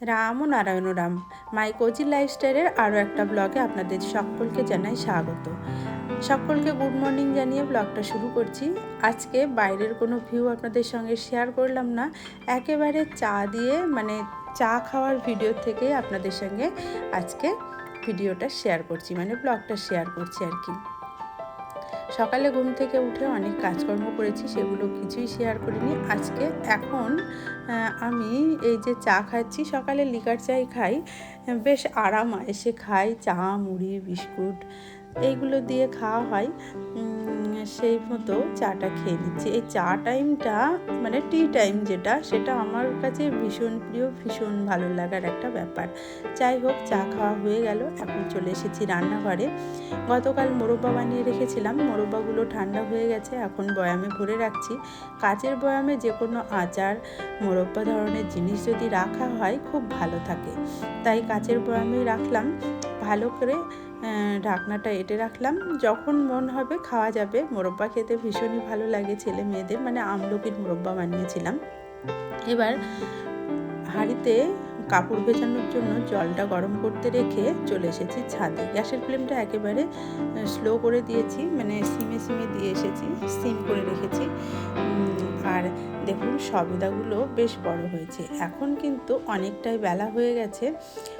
রাম ও Narayan Ram, my cozy লাইফস্টাইলের আরও একটা ব্লগে আপনাদের সকলকে জানাই স্বাগত। সকলকে গুড মর্নিং জানিয়ে ব্লগটা শুরু করছি। আজকে বাইরের কোনো ভিউ আপনাদের সঙ্গে শেয়ার করলাম না। একেবারে চা দিয়ে মানে চা খাওয়ার ভিডিও থেকে আপনাদের সঙ্গে আজকে ভিডিওটা শেয়ার করছি মানে ব্লগটা শেয়ার করছি আর কি। সকালে ঘুম থেকে উঠে অনেক কাজকর্ম করেছি, সেগুলো কিছুই শেয়ার করিনি। আজকে এখন আমি এই যে চা খাচ্ছি, সকালে লিকার চাই খাই, বেশ আরাম এসে খাই চা, মুড়ি, বিস্কুট এইগুলো দিয়ে খাওয়া হয় সেই মতো চাটা খেয়ে নিচ্ছি। এই চা টাইমটা মানে টি টাইম যেটা, সেটা আমার কাছে ভীষণ প্রিয়, ভীষণ ভালো লাগার একটা ব্যাপার। যাই হোক, চা খাওয়া হয়ে গেল, এখন চলে এসেছি রান্নাঘরে। গতকাল মোরব্বা বানিয়ে রেখেছিলাম, মোরব্বাগুলো ঠান্ডা হয়ে গেছে, এখন বয়ামে ভরে রাখছি। কাচের বয়ামে যে কোনো আচার, মোরব্বা ধরনের জিনিস যদি রাখা হয়, খুব ভালো থাকে। তাই কাচের বয়ামেই রাখলাম। ভালো করে ঢাকনাটা এটে রাখলাম। যখন মন হবে খাওয়া যাবে। মোরব্বা খেতে ভীষণই ভালো লাগে ছেলে মেয়েদের। মানে আমলকির মোরব্বা বানিয়েছিলাম। এবার হাঁড়িতে কাপড় ভেজানোর জন্য জলটা গরম করতে রেখে চলে এসেছি ছাদে। গ্যাসের ফ্লেমটা একেবারে স্লো করে দিয়েছি। মানে সিমে সিমে দিয়ে এসেছি। সিম করে রেখেছি। আর দেখুন সবেদাগুলো বেশ বড় হয়েছে। এখন কিন্তু অনেকটাই বেলা হয়ে গেছে।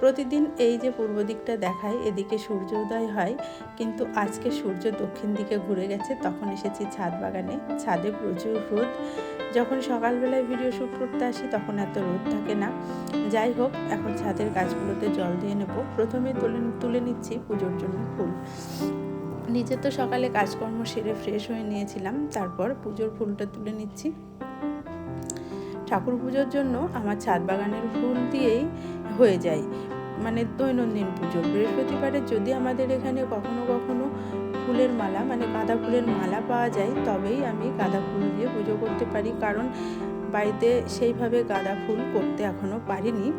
প্রতিদিন এই যে পূর্ব দিকটা দেখায়, এদিকে সূর্য উদয় হয়, কিন্তু আজকে সূর্য দক্ষিণ দিকে ঘুরে গেছে, তখন এসেছি ছাদ বাগানে। ছাদে প্রচুর রোদ। যখন সকালবেলায় ভিডিও শ্যুট করতে আসি, তখন এত রোদ থাকে না। যাই হোক, এখন ছাদের গাছগুলোতে জল দিয়ে নেব। প্রথমে তুলে তুলে নিচ্ছি পুজোর জন্য ফুল। নিজে তো সকালে কাজকর্ম সেরে ফ্রেশ হয়ে নিয়েছিলাম। তারপর পুজোর ফুলটা তুলে নিচ্ছি। ঠাকুর পুজোর জন্য আমার ছাদ বাগানের ফুল দিয়েই হয়ে যায়। মানে দৈনন্দিন পুজো। বৃহস্পতিবারে যদি আমাদের এখানে কখনো কখনো ফুলের মালা মানে গাঁদা ফুলের মালা পাওয়া যায়, তবেই আমি গাঁদা ফুল দিয়ে পুজো করতে পারি। কারণ বাড়িতে সেইভাবে গাঁদা ফুল করতে এখনও পারিনি।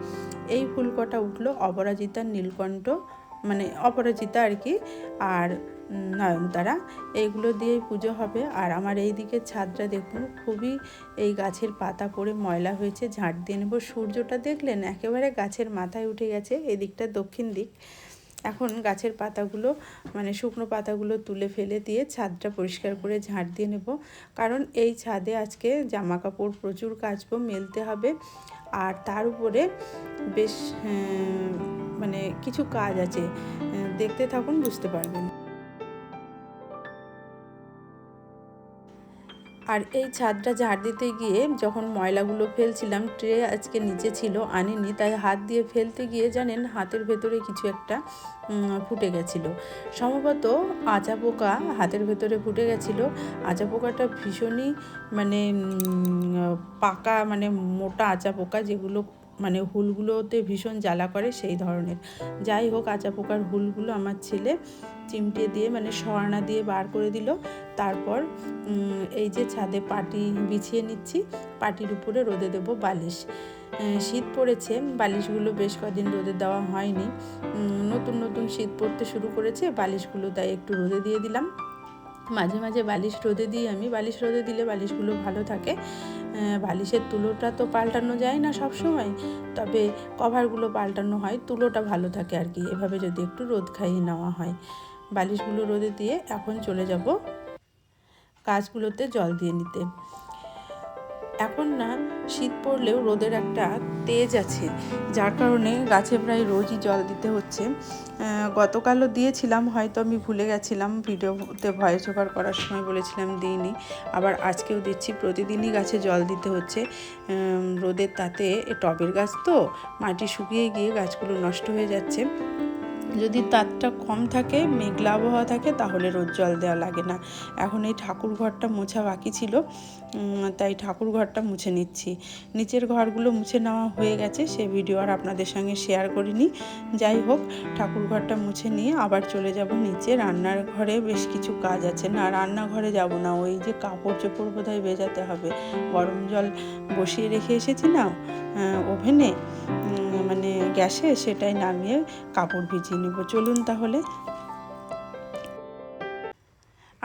এই ফুল কটা উঠল অপরাজিতার নীলকণ্ঠ মানে অপরাজিতা আর কি। আর নয়নতারা এইগুলো দিয়েই পুজো হবে। আর আমার এই দিকের ছাদটা দেখুন, খুবই এই গাছের পাতা পড়ে ময়লা হয়েছে, ঝাঁট দিয়ে নেব। সূর্যটা দেখলেন, একেবারে গাছের মাথায় উঠে গেছে, এদিকটা দক্ষিণ দিক। এখন গাছের পাতাগুলো মানে শুকনো পাতাগুলো তুলে ফেলে দিয়ে ছাদটা পরিষ্কার করে ঝাঁট দিয়ে নেব। কারণ এই ছাদে আজকে জামা কাপড় প্রচুর কাচবো, মেলতে হবে। আর তার উপরে বেশ মানে কিছু কাজ আছে। দেখতে থাকুন, বুঝতে পারবেন। আর এই ছাদটা ঝাড় দিতে গিয়ে যখন ময়লাগুলো ফেলছিলাম, ট্রে আজকে নিচে ছিল, আনিনি, তাই হাত দিয়ে ফেলতে গিয়ে জানেন হাতের ভেতরে কিছু একটা ফুটে গেছিল। সম্ভবত আচা পোকা হাতের ভেতরে ফুটে গেছিল। আচা পোকাটা ভীষণই মানে পাকা মানে মোটা আচা পোকা যেগুলো মানে হুলগুলোতে ভীষণ জ্বালা করে সেই ধরনের। যাই হোক, আচা পোকার হুলগুলো আমার ছেলে চিমটে দিয়ে মানে সরানা দিয়ে বার করে দিল। তারপর এই যে ছাদে পাটি বিছিয়ে নিচ্ছি, পাটির উপরে রোদে দেব বালিশ। শীত পড়েছে, বালিশগুলো বেশ কদিন রোদে দেওয়া হয়নি। নতুন নতুন শীত পড়তে শুরু করেছে, বালিশগুলো তাই একটু রোদে দিয়ে দিলাম। মাঝে মাঝে বালিশ রোদে দিই আমি, বালিশ রোদে দিলে বালিশগুলো ভালো থাকে। বালিশের তুলোটা তো পাল্টানো যায় না সব সময় তবে কভারগুলো পাল্টানো হয়, তুলোটা ভালো থাকে আর কি। এভাবে যদি একটু রোদ খাইয়ে নেওয়া হয়। বালিশগুলো রোদে দিয়ে এখন চলে যাব গাছগুলোতে জল দিয়ে নিতে। এখন না শীত পড়লেও রোদের একটা তেজ আছে, যার কারণে গাছে প্রায় রোজই জল দিতে হচ্ছে। গতকালও দিয়েছিলাম, হয়তো আমি ভুলে গেছিলাম, ভিডিওতে ভয়েস ওভার করার সময় বলেছিলাম দিইনি। আবার আজকেও দিচ্ছি, প্রতিদিনই গাছে জল দিতে হচ্ছে। রোদের তাতে টবের গাছ তো, মাটি শুকিয়ে গিয়ে গাছগুলো নষ্ট হয়ে যাচ্ছে। যদি তাতটা কম থাকে, মেঘলা আবহাওয়া থাকে, তাহলে রোদ জল দেওয়া লাগে না। এখন এই ঠাকুর ঘরটা মোছা বাকি ছিল তাই ঠাকুর ঘরটা মুছে নিচ্ছি। নিচের ঘরগুলো মুছে নেওয়া হয়ে গেছে, সে ভিডিও আর আপনাদের সঙ্গে শেয়ার করিনি। যাই হোক, ঠাকুর ঘরটা মুছে নিয়ে আবার চলে যাব নিচে। রান্নার ঘরে বেশ কিছু কাজ আছে। না, রান্নাঘরে যাব না, ওই যে কাপড় চোপড় বোধহয় ভেজাতে হবে। গরম জল বসিয়ে রেখে এসেছি না? ওভেনে মানে গ্যাসে সেটাই নামিয়ে কাপড় ভিজিয়ে নেব। চলুন তাহলে।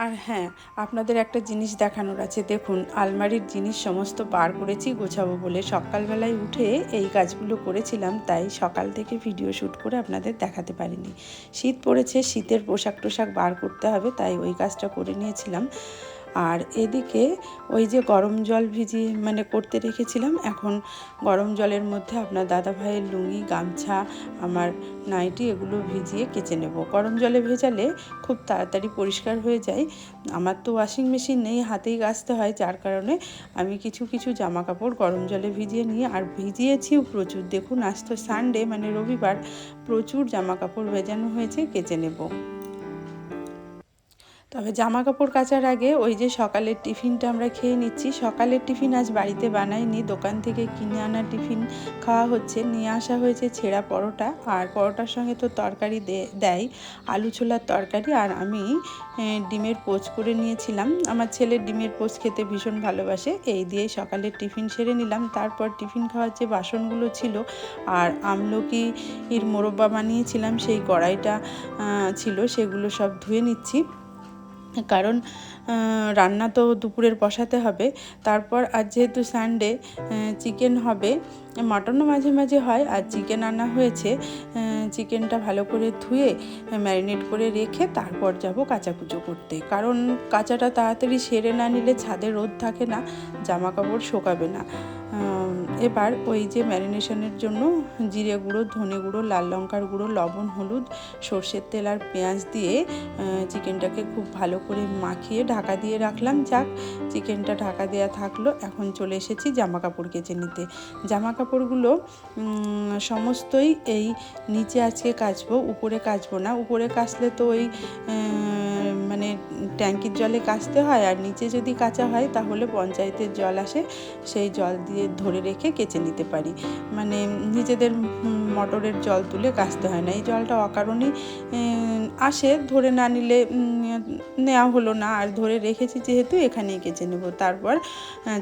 আর হ্যাঁ আপনাদের একটা জিনিস দেখানোর আছে। দেখুন, আলমারির জিনিস সমস্ত বার করেছি, গোছাবো বলে। সকালবেলায় উঠে এই কাজগুলো করেছিলাম, তাই সকাল থেকে ভিডিও শ্যুট করে আপনাদের দেখাতে পারিনি। শীত পড়েছে, শীতের পোশাক টোশাক বার করতে হবে, তাই ওই কাজটা করে নিয়েছিলাম। আর এদিকে ওই যে গরম জল ভিজিয়ে মানে করতে রেখেছিলাম, এখন গরম জলের মধ্যে আপনার দাদা ভাইয়ের লুঙ্গি, গামছা, আমার নাইটি এগুলো ভিজিয়ে কেচে নেব। গরম জলে ভেজালে খুব তাড়াতাড়ি পরিষ্কার হয়ে যায়। আমার তো ওয়াশিং মেশিন নেই, হাতেই গাছতে হয়, যার কারণে আমি কিছু কিছু জামা কাপড় গরম জলে ভিজিয়ে নিই। আর ভিজিয়েছিও প্রচুর, দেখুন আজ তো সানডে মানে রবিবার, প্রচুর জামা কাপড় ভেজানো হয়েছে, কেচে নেব। তবে জামা কাপড় কাচার আগে ওই যে সকালের টিফিনটা আমরা খেয়ে নিচ্ছি। সকালের টিফিন আজ বাড়িতে বানাইনি, দোকান থেকে কিনে আনা টিফিন খাওয়া হচ্ছে। নিয়ে আসা হয়েছে ছেঁড়া পরোটা আর পরোটার সঙ্গে তো তরকারি দেয় আলু ছোলার তরকারি আর আমি ডিমের পোচ করে নিয়েছিলাম। আমার ছেলে ডিমের পোচ খেতে ভীষণ ভালোবাসে। এই দিয়েই সকালের টিফিন সেরে নিলাম। তারপর টিফিন খাওয়ার যে বাসনগুলো ছিল আর আমলকির মোরব্বা বানিয়েছিলাম, সেই কড়াইটা ছিল, সেগুলো সব ধুয়ে নিচ্ছি। কারণ রান্না তো দুপুরের বসাতে হবে। তারপর আজ যেহেতু সানডে চিকেন হবে। মাটনও মাঝে মাঝে হয়, আর চিকেন আনা হয়েছে। চিকেনটা ভালো করে ধুয়ে ম্যারিনেট করে রেখে তারপর যাব কাঁচা পুজো করতে। কারণ, কাঁচাটা তাড়াতাড়ি সেরে না নিলে ছাদে রোদ থাকে না জামা কাপড় শোকাবে না। এবার ওই যে ম্যারিনেশনের জন্য জিরে গুঁড়ো, ধনে গুঁড়ো, লাল লঙ্কার গুঁড়ো, লবণ, হলুদ, সর্ষের তেল আর পেঁয়াজ দিয়ে চিকেনটাকে খুব ভালো করে মাখিয়ে ঢাকা দিয়ে রাখলাম। যাক, চিকেনটা ঢাকা দেওয়া থাকল। এখন চলে এসেছি জামা কাপড় কেচে নিতে। জামা কাপড়গুলো সমস্তই এই নিচে আজকে কাচবো, উপরে কাচবো না। উপরে কাচলে তো ওই মানে ট্যাঙ্কির জলে কাচতে হয়। আর নিচে যদি কাচা হয়, তাহলে পঞ্চায়েতের জল আসে। সেই জল দিয়ে ধরে রেখে কেচে নিতে পারি। মানে নিজেদের মোটরের জল তুলে কাচতে হয় না। এই জলটা অকারণেই আসে। ধরে না নিলে নেওয়া হলো না। আর ধরে রেখেছি যেহেতু এখানেই কেচে নেব। তারপর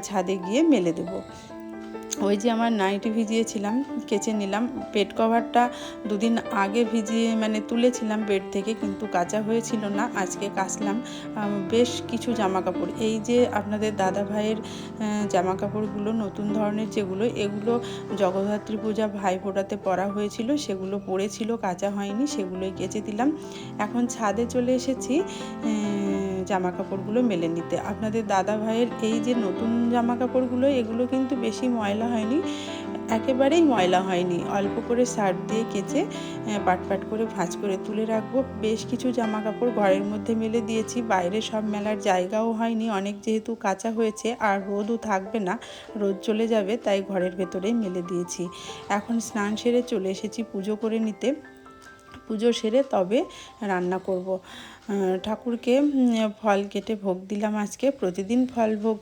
ছাদে গিয়ে মেলে দেবো। ওই যে আমার নাইটি ভিজিয়েছিলাম, কেচে নিলাম। বেড কভারটা দুদিন আগে ভিজিয়ে মানে তুলেছিলাম বেড থেকে, কিন্তু কাঁচা হয়েছিল না। আজকে কাচলাম। বেশ কিছু জামা কাপড় এই যে আপনাদের দাদা ভাইয়ের জামা কাপড়গুলো নতুন ধরনের যেগুলো, এগুলো জগদ্ধাত্রী পূজা ভাই ফোটাতে পরা হয়েছিল। সেগুলো পরেছিল কাঁচা হয়নি, সেগুলোই কেচে দিলাম। এখন ছাদে চলে এসেছি। জামা কাপড়গুলো মেলে নিতে। আপনাদের দাদা ভাইয়ের এই যে নতুন জামা কাপড়গুলো এগুলো কিন্তু বেশি ময়লা হয়নি, একেবারেই ময়লা হয়নি। অল্প করে সার্ফ দিয়ে কেচে পাট পাট করে, ভাঁজ করে তুলে রাখব। বেশ কিছু জামা কাপড় ঘরের মধ্যে মেলে দিয়েছি, বাইরে সব মেলার জায়গাও হয়নি, অনেক যেহেতু কাঁচা হয়েছে, আর রোদও থাকবে না, রোদ চলে যাবে, তাই ঘরের ভেতরেই মেলে দিয়েছি। এখন স্নান সেরে চলে এসেছি পুজো করে নিতে। পুজো সেরে তবে রান্না করব। ঠাকুরকে ফল কেটে ভোগ দিলাম আজকে। প্রতিদিন ফল ভোগ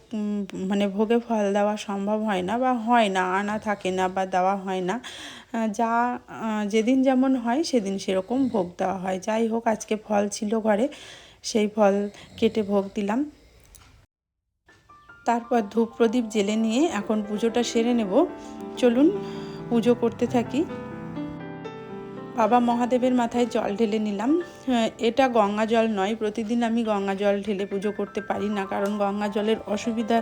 মানে ভোগে ফল দেওয়া সম্ভব হয় না বা হয় না, আনা থাকে না বা দেওয়া হয় না। যা যেদিন যেমন হয় সেদিন সেরকম ভোগ দেওয়া হয়। যাই হোক, আজকে ফল ছিল ঘরে, সেই ফল কেটে ভোগ দিলাম। তারপর ধূপ প্রদীপ জেলে নিয়ে এখন পুজোটা সেরে নেব। চলুন, পুজো করতে থাকি। বাবা মহাদেবের মাথায় জল ঢেলে নিলাম। এটা গঙ্গা জল নয়, প্রতিদিন আমি গঙ্গা জল ঢেলে পুজো করতে পারি না, কারণ গঙ্গা জলের অসুবিধা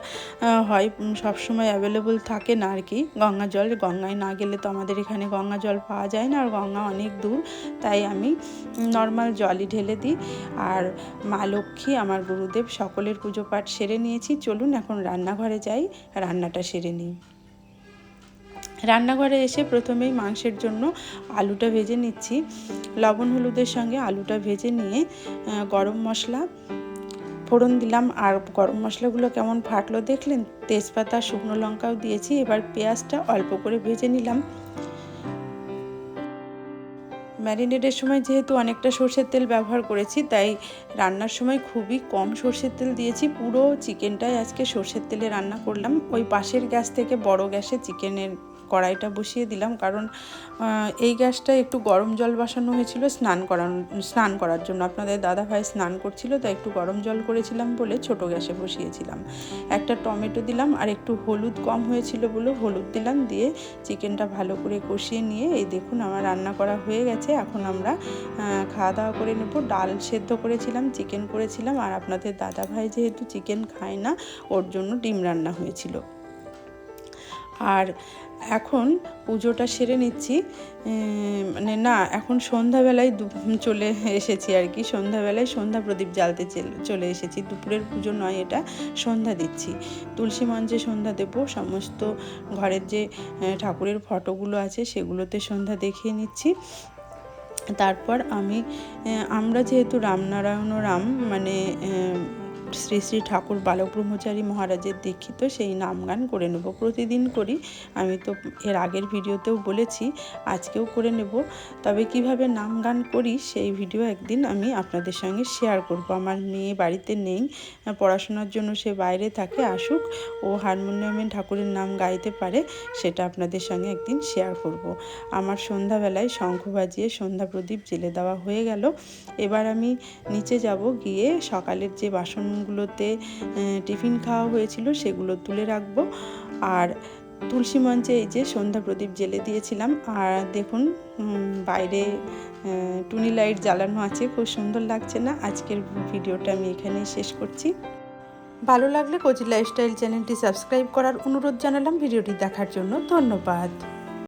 হয় সবসময় অ্যাভেলেবল থাকে না আর কি। গঙ্গা জল, গঙ্গায় না গেলে তো আমাদের এখানে গঙ্গা জল পাওয়া যায় না, আর গঙ্গা অনেক দূর, তাই আমি নর্মাল জলই ঢেলে দিই। আর মা লক্ষ্মী, আমার গুরুদেব সকলের পুজো পাঠ সেরে নিয়েছি। চলুন এখন রান্নাঘরে যাই, রান্নাটা সেরে নিই। রান্নাঘরে এসে প্রথমেই মাংসের জন্য আলুটা ভেজে নিচ্ছি। লবণ হলুদের সঙ্গে আলুটা ভেজে নিয়ে গরম মশলা ফোড়ন দিলাম। আর গরম মশলাগুলো কেমন ফাটলো দেখলেন? তেজপাতা, শুকনো লঙ্কাও দিয়েছি। এবার পেঁয়াজটা অল্প করে ভেজে নিলাম। ম্যারিনেটের সময় যেহেতু অনেকটা সর্ষের তেল ব্যবহার করেছি, তাই রান্নার সময় খুবই কম সর্ষের তেল দিয়েছি। পুরো চিকেনটাই আজকে সর্ষের তেলে রান্না করলাম। ওই পাশের গ্যাস থেকে বড় গ্যাসে চিকেনের কড়াইটা বসিয়ে দিলাম। কারণ এই গ্যাসটা একটু গরম জল বসানো হয়েছিল স্নান করানো, স্নান করার জন্য। আপনাদের দাদা ভাই স্নান করছিল, তাই একটু গরম জল করেছিলাম বলে ছোট গ্যাসে বসিয়েছিলাম। একটা টমেটো দিলাম আর একটু হলুদ কম হয়েছিল বলে হলুদ দিলাম। দিয়ে চিকেনটা ভালো করে কষিয়ে নিয়ে, এই দেখুন আমার রান্না করা হয়ে গেছে। এখন আমরা খাওয়া দাওয়া করে নেব। ডাল সেদ্ধ করেছিলাম, চিকেন করেছিলাম। আর আপনাদের দাদা ভাই যেহেতু চিকেন খায় না, ওর জন্য ডিম রান্না হয়েছিল। আর এখন পুজোটা সেরে নিচ্ছি। মানে না, এখন সন্ধ্যাবেলায় চলে এসেছি আর কি। সন্ধ্যাবেলায় সন্ধ্যা প্রদীপ জ্বালতে চল- এসেছি। দুপুরের পুজো নয়, এটা সন্ধ্যা দিচ্ছি। তুলসী মঞ্চে সন্ধ্যা দেব। সমস্ত ঘরের যে ঠাকুরের ফটোগুলো আছে, সেগুলোতে সন্ধ্যা দেখিয়ে নিচ্ছি। তারপর আমি আমরা যেহেতু রামনারায়ণ রাম মানে শ্রী শ্রী ঠাকুর বালক ব্রহ্মচারী মহারাজের দীক্ষিত সেই নাম গান করে নেব। প্রতিদিন করি। আমি তো এর আগের ভিডিওতেও বলেছি, আজকেও করে নেব। তবে কীভাবে নাম গান করি সেই ভিডিও একদিন আমি আপনাদের সঙ্গে শেয়ার করব। আমার মেয়ে বাড়িতে নেই, পড়াশোনার জন্য সে বাইরে থাকে, আসুক। ও হারমোনিয়ামে ঠাকুরের নাম গাইতে পারে, সেটা আপনাদের সঙ্গে একদিন শেয়ার করব। আমার সন্ধ্যাবেলায় শঙ্খ বাজিয়ে সন্ধ্যা প্রদীপ জেলে দেওয়া হয়ে গেল। এবার আমি নিচে যাব গিয়ে সকালের যে বাসনগুলোতে টিফিন খাওয়া হয়েছিল সেগুলো তুলে রাখব। আর তুলসী মঞ্চে এই যে সন্ধ্যা প্রদীপ জেলে দিয়েছিলাম। আর দেখুন বাইরে টুনি লাইট জ্বালানো আছে, খুব সুন্দর লাগছে না। আজকের ভিডিওটা আমি এখানেই শেষ করছি। ভালো লাগলে কোচি লাইফস্টাইল চ্যানেলটি সাবস্ক্রাইব করার অনুরোধ জানালাম। ভিডিওটি দেখার জন্য ধন্যবাদ।